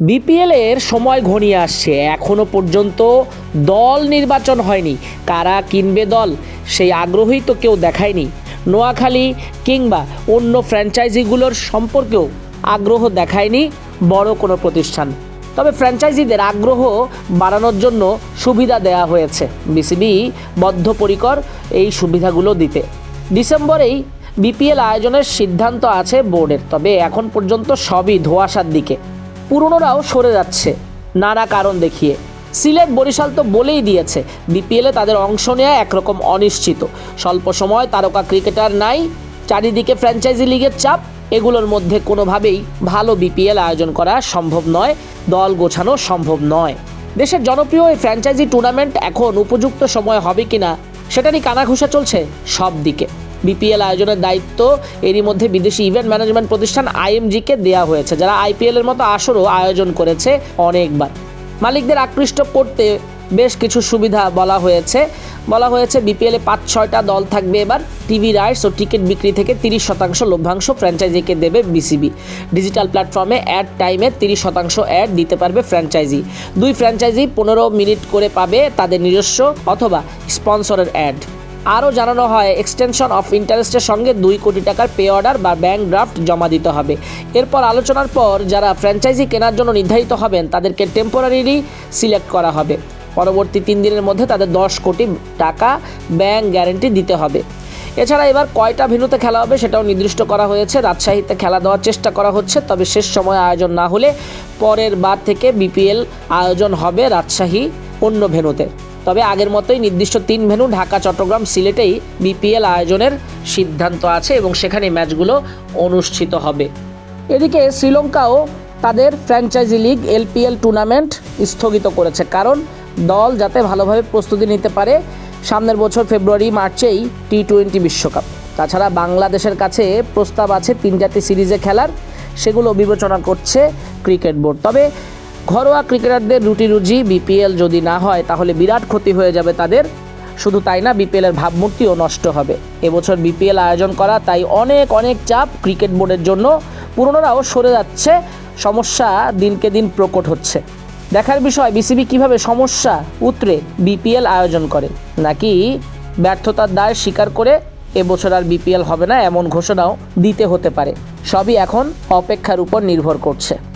BPL এর সময় ঘনিয়ে আসছে। এখনও পর্যন্ত দল নির্বাচন হয়নি। কারা কিনবে দল, সেই আগ্রহই তো কেউ দেখায়নি। নোয়াখালী কিংবা অন্য ফ্র্যাঞ্চাইজিগুলোর সম্পর্কেও আগ্রহ দেখায়নি বড় কোনো প্রতিষ্ঠান। তবে ফ্র্যাঞ্চাইজিদের আগ্রহ বাড়ানোর জন্য সুবিধা দেওয়া হয়েছে। বিসিবি বদ্ধপরিকর এই সুবিধাগুলো দিতে। ডিসেম্বরেই বিপিএল আয়োজনের সিদ্ধান্ত আছে বোর্ডের। তবে এখন পর্যন্ত সবই ধোঁয়াশার দিকে। পুরনোরাও সরে যাচ্ছে। নানা কারণ দেখিয়ে। সিলেট বরিশাল তো বলেই দিয়েছে, বিপিএলে তাদের অংশ নেওয়া একরকম অনিশ্চিত। স্বল্প সময় তারকা ক্রিকেটার নাই, চারিদিকে ফ্র্যাঞ্চাইজি লিগের চাপ, এগুলোর মধ্যে কোনোভাবেই ভালো বিপিএল আয়োজন করা সম্ভব নয়, দল গোছানো সম্ভব নয়। দেশের জনপ্রিয় এই ফ্র্যাঞ্চাইজি টুর্নামেন্ট এখন উপযুক্ত সময় হবে কিনা সেটারই কানাঘুষা চলছে সব দিকে বিপিএল আয়োজনের দায়িত্ব। এরই মধ্যে বিদেশি ইভেন্ট ম্যানেজমেন্ট প্রতিষ্ঠান আইএমজিকে দেওয়া হয়েছে, যারা আইপিএল এর মতো আসরও আয়োজন করেছে অনেকবার। মালিকদের আকৃষ্ট করতে বেশ কিছু সুবিধা বলা হয়েছে। বলা হয়েছে, বিপিএলে পাঁচ, ছয়টা দল থাকবে এবার। টিভি রাইটস ও টিকিট বিক্রি থেকে তিরিশ শতাংশ লভ্যাংশ ফ্র্যাঞ্চাইজিকে দেবে বিসিবি। ডিজিটাল প্ল্যাটফর্মে অ্যাড টাইমে তিরিশ শতাংশ অ্যাড দিতে পারবে ফ্র্যাঞ্চাইজি। দুই ফ্র্যাঞ্চাইজি পনেরো মিনিট করে পাবে তাদের নিজস্ব অথবা স্পন্সরের অ্যাড। আরও জানানো হয় এক্সটেনশন অফ ইন্টারেস্টের সঙ্গে দুই কোটি টাকার পে অর্ডার বা ব্যাংক ড্রাফট জমা দিতে হবে। এরপর আলোচনার পর যারা ফ্র্যাঞ্চাইজি কেনার জন্য নির্ধারিত হবেন, তাদেরকে টেম্পোরারিলি সিলেক্ট করা হবে। পরবর্তী তিন দিনের মধ্যে তাদের দশ কোটি টাকা ব্যাংক গ্যারেন্টি দিতে হবে। এছাড়া এবার কয়টা ভেন্যুতে খেলা হবে সেটাও নির্দিষ্ট করা হয়েছে। রাজশাহীতে খেলা দেওয়ার চেষ্টা করা হচ্ছে, তবে শেষ সময় আয়োজন না হলে পরের বার থেকে বিপিএল আয়োজন হবে রাজশাহী অন্য ভেন্যুতে। তবে আগের মতোই নির্দিষ্ট তিন ভেন্যু ঢাকা, চট্টগ্রাম, সিলেটেই বিপিএল আয়োজনের সিদ্ধান্ত আছে এবং সেখানে ম্যাচগুলো অনুষ্ঠিত হবে। এদিকে শ্রীলঙ্কাও তাদের ফ্র্যাঞ্চাইজি লিগ এলপিএল টুর্নামেন্ট স্থগিত করেছে। কারণ দল যাতে ভালোভাবে প্রস্তুতি নিতে পারে, সামনের বছর ফেব্রুয়ারি, মার্চেই টি টোয়েন্টি বিশ্বকাপ। তাছাড়া বাংলাদেশের কাছে প্রস্তাব আছে, তিন জাতি সিরিজে খেলার, সেগুলো বিবেচনা করছে ক্রিকেট বোর্ড। তবে ঘরোয়া ক্রিকেটারদের রুটি রুজি, বিপিএল যদি না হয়, তাহলে বিরাট ক্ষতি হয়ে যাবে তাদের। শুধু তাই না, বিপিএলের ভাবমূর্তিও নষ্ট হবে। এবছর বিপিএল আয়োজন করা, তাই অনেক অনেক চাপ ক্রিকেট বোর্ডের জন্য। পুরনোরাও সরে যাচ্ছে, সমস্যা দিনকে দিন প্রকট হচ্ছে। দেখার বিষয়, বিসিবি কীভাবে সমস্যা উতরে বিপিএল আয়োজন করে? নাকি ব্যর্থতার দায় স্বীকার করে এবছর আর বিপিএল হবে না, এমন ঘোষণাও দিতে হতে পারে। সবই এখন অপেক্ষার উপর নির্ভর করছে।